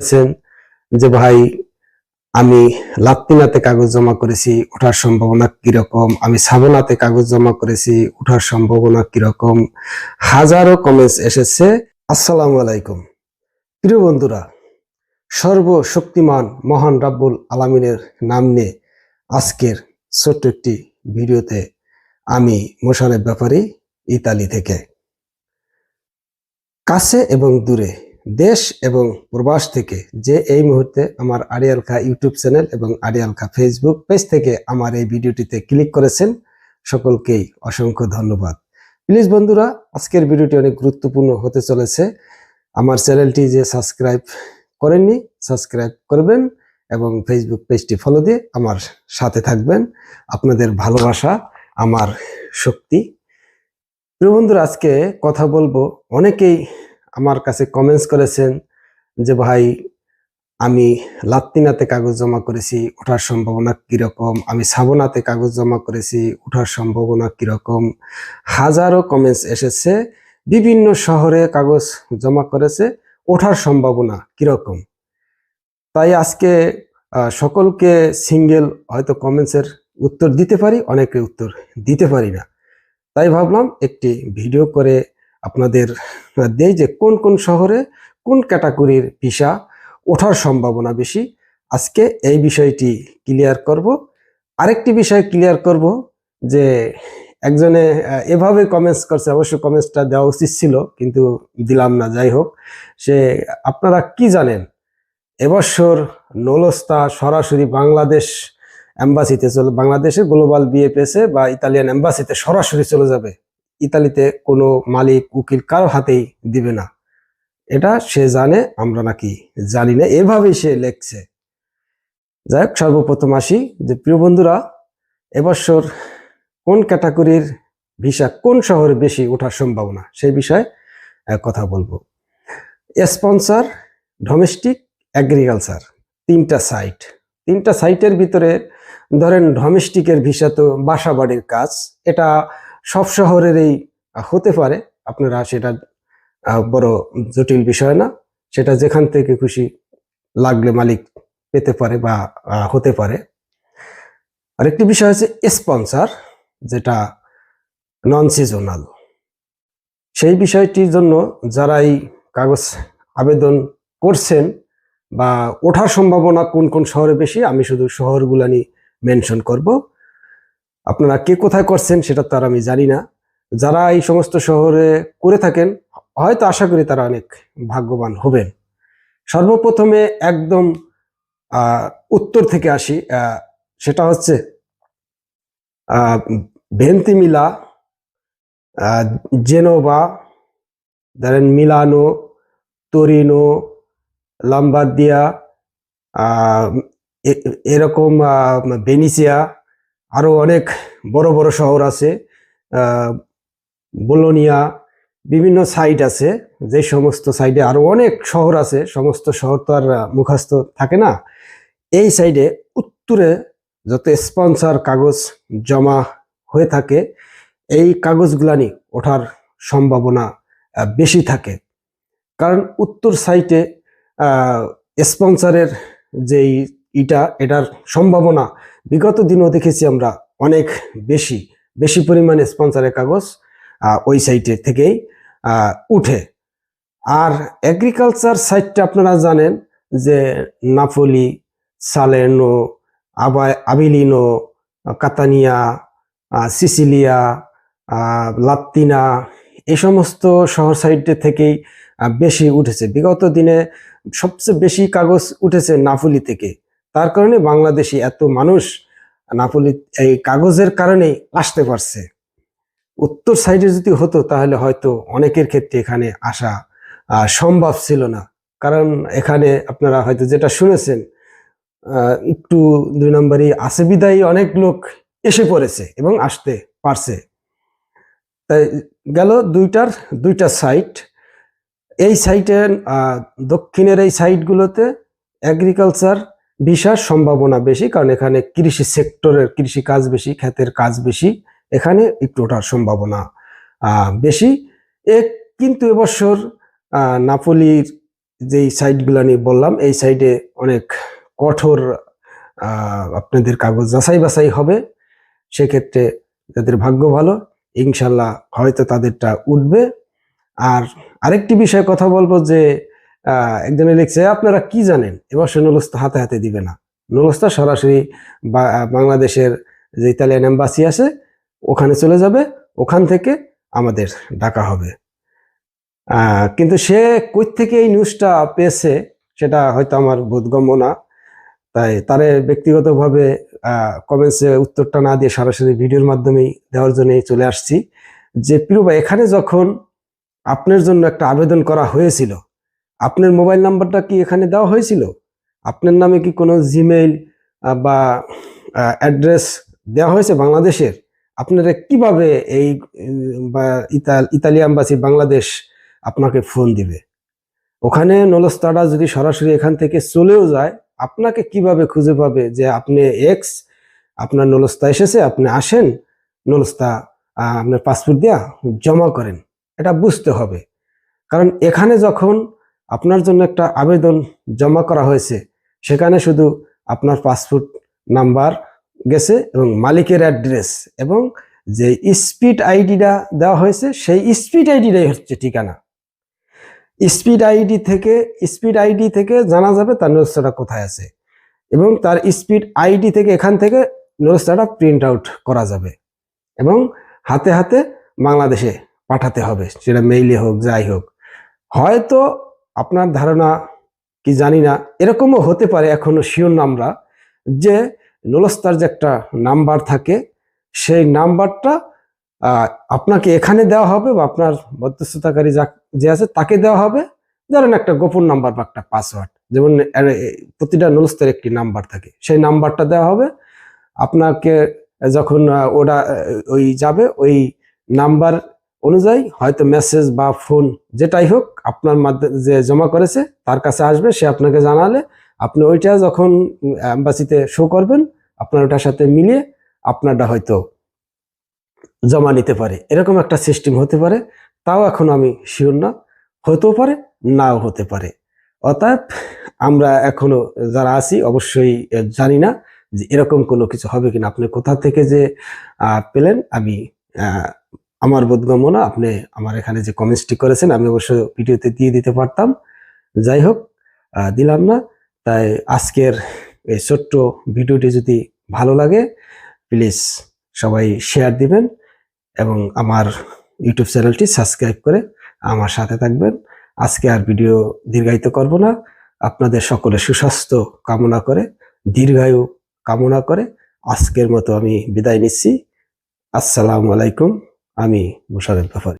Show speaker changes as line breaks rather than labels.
বলেছেন যে, ভাই, আমি লাত্তিনাতে কাগজ জমা করেছি ওঠার সম্ভাবনা কীরকম? আমি সাবনাতে কাগজ জমা করেছি ওঠার সম্ভাবনা কীরকম? হাজারো কমেন্টস এসেছে। আসসালামু আলাইকুম। প্রিয় বন্ধুরা, সর্বশক্তিমান মহান রাব্বুল আলামিনের নাম নিয়ে আজকের ছোট্ট একটি ভিডিওতে আমি মোশারেফ ব্যাপারী ইতালি থেকে। কাছে এবং দূরে দেশ এবং প্রবাস থেকে যে এই মুহূর্তে আমার আড়িয়াল খা ইউটিউব চ্যানেল এবং আড়িয়াল খা ফেসবুক পেজ থেকে আমার এই ভিডিওটিতে ক্লিক করেছেন, সকলকেই অসংখ্য ধন্যবাদ। প্লিজ বন্ধুরা, আজকের ভিডিওটি অনেক গুরুত্বপূর্ণ হতে চলেছে। আমার চ্যানেলটি যে সাবস্ক্রাইব করেননি, সাবস্ক্রাইব করবেন এবং ফেসবুক পেজটি ফলো দিয়ে আমার সাথে থাকবেন। আপনাদের ভালোবাসা, আমার শক্তি। প্রিয় বন্ধুরা, আজকে কথা বলব অনেকেই আমার কাছে কমেন্টস করেছেন যে, ভাই, আমি লাত্তিনাতে কাগজ জমা করেছি, ওঠার সম্ভাবনা কীরকম? আমি সাবনাতে কাগজ জমা করেছি, ওঠার সম্ভাবনা কীরকম? হাজারো কমেন্টস এসেছে, বিভিন্ন শহরে কাগজ জমা করেছে, ওঠার সম্ভাবনা কীরকম? তাই আজকে সকলকে সিঙ্গেল হয়তো কমেন্টসের উত্তর দিতে পারি, অনেকে উত্তর দিতে পারি না। তাই ভাবলাম একটি ভিডিও করে আপনাদের দেই যে কোন কোন শহরে কোন ক্যাটাগরির ভিসা ওঠার সম্ভাবনা বেশি। আজকে এই বিষয়টি ক্লিয়ার করব। আরেকটি বিষয় ক্লিয়ার করব যে একজনে এভাবে কমেন্টস করছে, অবশ্য কমেন্টসটা দেওয়া উচিত ছিল, কিন্তু দিলাম না, যাই হোক। সে, আপনারা কি জানেন? এবছর নলস্তা সরাসরি বাংলাদেশ এম্বাসিতে চলে, বাংলাদেশে গ্লোবাল বিএফএসে বা ইতালিয়ান এম্বাসিতে সরাসরি চলে যাবে। ইতালিতে কোনো মালিক, উকিল কারও হাতেই দিবে না। এটা সে জানে, আমরা নাকি জানি না। এভাবেই সে লেখছে। যাই হোক, সর্বপ্রথম আসি যে, প্রিয় বন্ধুরা, এবছর কোন ক্যাটাগরির ভিসা কোন শহরে বেশি ওঠার সম্ভাবনা, সেই বিষয়ে কথা বলব। স্পন্সর ডোমেস্টিক অ্যাগ্রিকালচার, তিনটা সাইট। তিনটা সাইটের ভিতরে ধরেন, ডোমেস্টিকের ভিসা তো বাসা বাড়ির কাজ। এটা সব শহরেরই হতে পারে। আপনারা সেটা বড় জটিল বিষয় না। সেটা যেখান থেকে খুশি লাগলে মালিক পেতে পারে বা হতে পারে। আরেকটি বিষয় হচ্ছে স্পন্সর যেটা নন সিজনাল সেই বিষয়টির জন্য যারা এই কাগজ আবেদন করছেন বা ওঠার সম্ভাবনা কোন কোন শহরে বেশি, আমি শুধু শহরগুলো শহরগুলানি মেনশন করব। আপনারা কে কোথায় করছেন সেটা তো আর আমি জানি না। যারা এই সমস্ত শহরে করে থাকেন, হয়তো আশা করি তারা অনেক ভাগ্যবান হবেন। সর্বপ্রথমে একদম উত্তর থেকে আসি। সেটা হচ্ছে ভেন্তিমিলা জেনোভা, ধরেন মিলানো, তোরিনো, লাম্বার্দিয়া এরকম ভেনিসিয়া আরও অনেক বড় বড় শহর আছে বোলোনিয়া, বিভিন্ন সাইট আছে, যে সমস্ত সাইডে আরও অনেক শহর আছে, সমস্ত শহর তো আর মুখস্থ থাকে না। এই সাইডে উত্তরে যত স্পন্সার কাগজ জমা হয়ে থাকে, এই কাগজগুলানি ওঠার সম্ভাবনা বেশি থাকে। কারণ উত্তর সাইটে স্পন্সরের যেই ইটা, এটার সম্ভাবনা বিগত দিনও দেখেছি আমরা অনেক বেশি বেশি পরিমাণে স্পন্সরের কাগজ ওই সাইটে থেকেই উঠে। আর এগ্রিকালচার সাইটটা আপনারা জানেন যে নাপোলি সালেনো আবা, আবিলিনো, কাতানিয়া সিসিলিয়া লাত্তিনা এই সমস্ত শহর সাইডে থেকেই বেশি উঠেছে। বিগত দিনে সবচেয়ে বেশি কাগজ উঠেছে নাপোলি থেকে। তার কারণে বাংলাদেশি এত মানুষ নাপোলি এই কাগজের কারণেই আসতে পারছে। উত্তর সাইডে যদি হতো, তাহলে হয়তো অনেকের ক্ষেত্রে এখানে আসা সম্ভব ছিল না। কারণ এখানে আপনারা হয়তো যেটা শুনেছেন একটু দুই নম্বরই আছে। বিদায়ী অনেক লোক এসে পড়েছে এবং আসতে পারছে। তাই গেল দুইটার, দুইটা সাইট এই সাইটে দক্ষিণের এই সাইটগুলোতে এগ্রিকালচার ভিসার সম্ভাবনা বেশি কারণ এখানে কৃষি সেক্টরের কৃষি কাজ বেশি ক্ষেতের কাজ বেশি এখানে একটু ওঠার সম্ভাবনা বেশি। এ কিন্তু এবছর আহ, নাপোলির যেই সাইটগুলো নিয়ে বললাম এই সাইডে অনেক কঠোর আপনাদের কাগজ যাচাই বাছাই হবে সেক্ষেত্রে যাদের ভাগ্য ভালো ইনশাল্লাহ হয়তো তাদেরটা উঠবে। আর আরেকটি বিষয়ে কথা বলব যে একজনে লিখছে, আপনারা কি জানেন? এবার সে নলস্তা হাতে হাতে দিবে না। নলস্তা সরাসরি বাংলাদেশের যে ইতালিয়ান এম্বাসি আছে, ওখানে চলে যাবে। ওখান থেকে আমাদের ডাকা হবে। কিন্তু সে কই থেকে এই নিউজটা পেয়েছে, সেটা হয়তো আমার বোধগম্য না। তাই তারে ব্যক্তিগতভাবে কমেন্টসে উত্তরটা না দিয়ে সরাসরি ভিডিওর মাধ্যমেই দেওয়ার জন্যই চলে আসছি। যে প্রিয় এখানে যখন আপনার জন্য একটা আবেদন করা হয়েছিল আপনার মোবাইল নাম্বারটা কি এখানে দেওয়া হয়েছিল? আপনার নামে কি কোনো জিমেইল বা অ্যাড্রেস দেওয়া হয়েছে বাংলাদেশের? আপনারা কীভাবে এই বা ইতাল ইতালি এম্বাসি বাংলাদেশ আপনাকে ফোন দিবে? ওখানে নলস্তাটা যদি সরাসরি এখান থেকে চলেও যায়, আপনাকে কীভাবে খুঁজে পাবে যে আপনি এক্স আপনার নলস্তা এসেছে, আপনি আসেন নলস্তা আপনার পাসপোর্ট দেয়া জমা করেন? এটা বুঝতে হবে। কারণ এখানে যখন আপনার জন্য একটা আবেদন জমা করা হয়েছে। সেখানে শুধু আপনার পাসপোর্ট নাম্বার গেছে এবং মালিকের অ্যাড্রেস এবং যে স্পিড আইডিটা দেওয়া হয়েছে, সেই স্পিড আইডিটাই হচ্ছে ঠিকানা। স্পিড আইডি থেকে, স্পিড আইডি থেকে জানা যাবে তার নোটসটা কোথায় আছে এবং তার স্পিড আইডি থেকে এখান থেকে নোটসটা প্রিন্ট আউট করা যাবে এবং হাতে হাতে বাংলাদেশে পাঠাতে হবে। সেটা মেইলে হোক, যাই হোক। হয়তো আপনার ধারণা কি জানি না, এরকমও হতে পারে এখনও শিওর আমরা, যে নোলস্তার যে একটা নাম্বার থাকে, সেই নাম্বারটা আপনাকে এখানে দেওয়া হবে বা আপনার মধ্যস্থতাকারী যা, যে আছে তাকে দেওয়া হবে, ধরেন একটা গোপন নাম্বার বা একটা পাসওয়ার্ড, যেমন প্রতিটা নোলস্তার একটি নাম্বার থাকে, সেই নাম্বারটা দেওয়া হবে, আপনাকে যখন ওরা ওই যাবে, ওই নাম্বার অনুযায়ী হয়তো মেসেজ বা ফোন যেটাই হোক আপনার মাধ্যমে যে জমা করেছে, তার কাছে আসবে, সে আপনাকে জানালে আপনি ওইটা যখন অ্যাম্বাসিতে শো করবেন, আপনার ওটার সাথে মিলিয়ে আপনারটা হয়তো জমা নিতে পারে। এরকম একটা সিস্টেম হতে পারে। তাও এখন আমি শিওর না, হতেও পারে, নাও হতে পারে। অতএব আমরা এখনও যারা আছি, অবশ্যই জানি না যে এরকম কোনো কিছু হবে কিনা। আপনি কোথা থেকে যে পেলেন, আমি আমার বোধগম্য না, আপনি আমার এখানে যে কমেন্টসটি করেছেন, আমি অবশ্য ভিডিওতে দিয়ে দিতে পারতাম। যাই হোক দিলাম না। তাই আজকের এই ছোট্ট ভিডিওটি যদি ভালো লাগে প্লিজ সবাই শেয়ার দিবেন এবং আমার ইউটিউব চ্যানেলটি সাবস্ক্রাইব করে আমার সাথে থাকবেন। আজকে আর ভিডিও দীর্ঘায়িত করব না। আপনাদের সকলে সুস্বাস্থ্য কামনা করে, দীর্ঘায়ু কামনা করে আজকের মতো আমি বিদায় নিচ্ছি। আসসালামু আলাইকুম। আমি মোশারফ ব্যাপারী